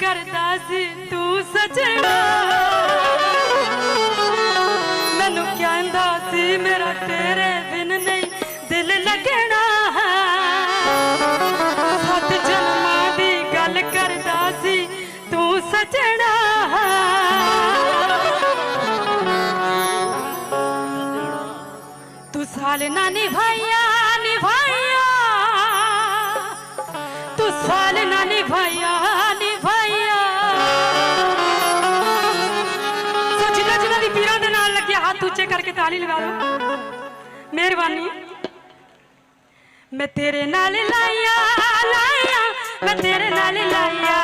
करता सी तू सजना मैनू कहंदा सी, मेरा तेरे बिन नहीं दिल लगना। सत जन्मा दी गल करता सी, तू सजना तू साल ना निभाया निभाया तू साल ना निभाया ਤਾਲੀ ਲਗਾ ਦਿਓ ਮਿਹਰਬਾਨੀ। ਮੈਂ ਤੇਰੇ ਨਾਲ ਲਾਇਆ ਲਾਇਆ ਮੈਂ ਤੇਰੇ ਨਾਲ ਲਾਇਆ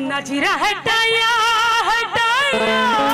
नजरा हटाया हटाया।